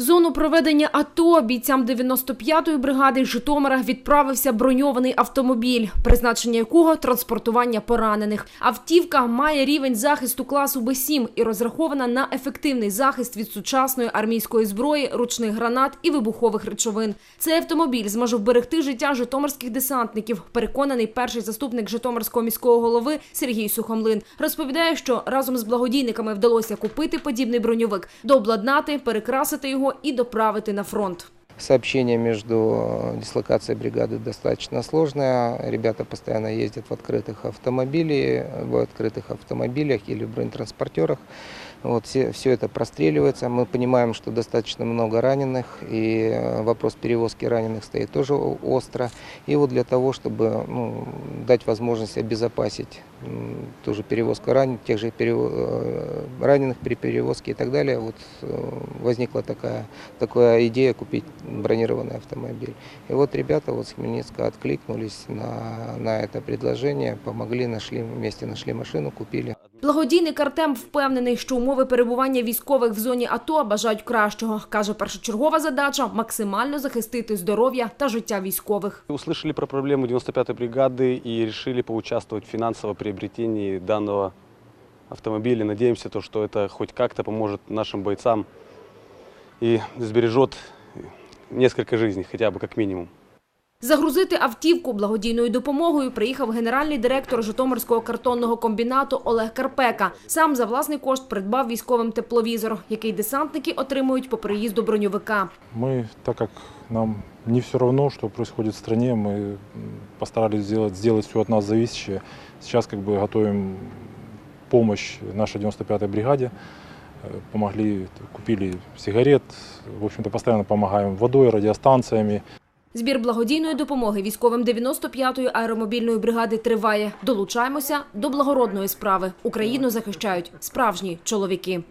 В зону проведення АТО бійцям 95-ї бригади Житомира відправився броньований автомобіль, призначення якого транспортування поранених. Автівка має рівень захисту класу Б7 і розрахована на ефективний захист від сучасної армійської зброї, ручних гранат і вибухових речовин. Цей автомобіль зможе вберегти життя житомирських десантників. Переконаний перший заступник Житомирського міського голови Сергій Сухомлин розповідає, що разом з благодійниками вдалося купити подібний броньовик, дообладнати, перекрасити його і доправити на фронт. Сообщение между э, дислокацией бригады достаточно сложное. Ребята постоянно ездят в открытых автомобилях, в открытых автомобилях или в бронетранспортерах. Вот все, все это простреливается. Мы понимаем, что достаточно много раненых, и э, вопрос перевозки раненых стоит тоже остро. И вот для того, чтобы ну, дать возможность обезопасить м, тоже перевозку раненых, тех же перево- э, раненых при перевозке и так далее, вот э, возникла такая такая идея купить бронированный автомобиль. И вот ребята вот с Хмельницка откликнулись на, на это предложение, помогли, нашли, вместе нашли машину, купили. Благодійник Артем впевнений, що умови перебування військових в зоні АТО бажають кращого. Каже, першочергова задача максимально захистити здоров'я та життя військових. Услышали про проблему 95-й бригады и решили поучаствовать в финансовом приобретении данного автомобиля. Надеемся, то, что это хоть как-то поможет нашим бойцам и сбережет несколько жизней, хотя бы как минимум. Загрузити автівку благодійною допомогою приїхав генеральний директор Житомирського картонного комбінату Олег Карпека. Сам за власний кошт придбав військовим тепловізор, який десантники отримують по приїзду броньовика. Мы, так как нам не все равно, что происходит в стране, мы м, постарались сделать, сделать все от нас зависящее. Сейчас как бы готовим помощь нашей 95-й бригаде. Э, Помогли, купили сигарет, в общем-то постоянно помогаем водой, радиостанциями. Збір благодійної допомоги військовим 95-ї аеромобільної бригади триває. Долучаємося до благородної справи. Україну захищають справжні чоловіки.